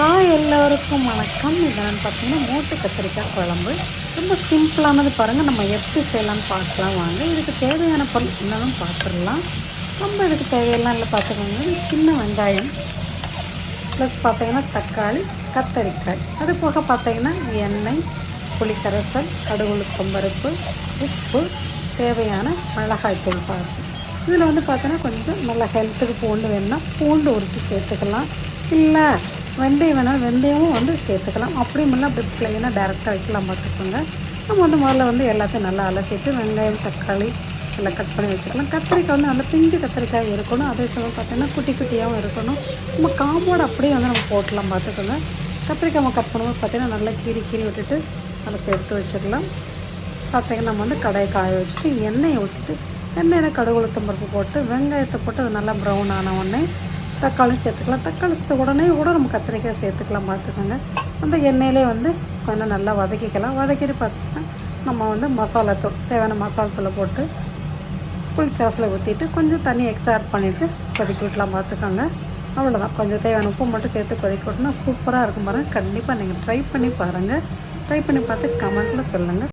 Hi எல்லோருக்கும் வணக்கம். இதெல்லாம் பார்த்தீங்கன்னா மூட்டு கத்திரிக்காய் குழம்பு. ரொம்ப சிம்பிளானது பாருங்கள் நம்ம எப்படி செய்யலாம்னு பார்க்கலாம். வாங்க. இதுக்கு தேவையான பொருள் என்னன்னு பார்த்துடலாம். ரொம்ப இதுக்கு தேவையெல்லாம் இல்லை பார்த்துக்கோங்க. சின்ன வெங்காயம். ப்ளஸ் பார்த்தீங்கன்னா தக்காளி கத்தரிக்காய். அது போக பார்த்தீங்கன்னா எண்ணெய் புளிக்கரைசல் கடுகுளுத்தம் பருப்பு உப்பு தேவையான மிளகாய் தூள் பார்த்து இதில் வந்து பார்த்தோன்னா கொஞ்சம் நல்ல ஹெல்த்துக்கு பூண்டு வேணும்னா பூண்டு உரித்து சேர்த்துக்கலாம். இல்லை வெந்தயம் வேணால் வெந்தயமும் வந்து சேர்த்துக்கலாம். அப்படியும் இல்லை அப்படி பிள்ளைங்கன்னா டேரெக்டாக வைக்கலாம் பார்த்துக்கோங்க. நம்ம வந்து முதல்ல வந்து எல்லாத்தையும் நல்லா அலசிட்டு வெங்காயம் தக்காளி எல்லாம் கட் பண்ணி வச்சுக்கலாம். கத்திரிக்காய் வந்து நல்லா பிஞ்சு கத்திரிக்காய் இருக்கணும். அதே சமயம் பார்த்தீங்கன்னா குட்டி குட்டியாகவும் இருக்கணும். நம்ம காம்போடு அப்படியே வந்து நம்ம போட்டலாம் பார்த்துக்கோங்க. கத்திரிக்காய் நம்ம கட் பண்ணும்போது பார்த்திங்கன்னா நல்லா கீறி கீறி விட்டுட்டு நல்லா சேர்த்து வச்சுக்கலாம். பார்த்திங்கன்னா நம்ம வந்து கடையை காய வச்சுட்டு எண்ணெயை ஊற்றிட்டு எண்ணெயில் கடுகு உளுத்தம் பருப்பு போட்டு வெங்காயத்தை போட்டு அது நல்லா ப்ரௌன் ஆன உடனே தக்காளி சேர்த்துக்கலாம். தக்காளி சேர்த்த உடனே கூட நம்ம கத்திரிக்காய் சேர்த்துக்கலாம் பார்த்துக்கோங்க. அந்த எண்ணெயிலே வந்து கொஞ்சம் நல்லா வதக்கிக்கலாம். வதக்கிட்டு பார்த்தீங்கன்னா நம்ம வந்து மசாலா தூள் தேவையான மசாலா தூளை போட்டு புளிக்காசில் ஊற்றிட்டு கொஞ்சம் தண்ணி எக்ஸ்ட்ரா ஆட் பண்ணிவிட்டு கொதிக்க விட்டலாம் பார்த்துக்கோங்க. அவ்வளோதான் கொஞ்சம் தேவையான உப்பு மட்டும் சேர்த்து கொதிக்க விட்டோம்னா சூப்பராக இருக்கும் பாருங்கள் கண்டிப்பாக நீங்கள் ட்ரை பண்ணி பாருங்கள் ட்ரை பண்ணி பார்த்து கமெண்ட்டில் சொல்லுங்கள்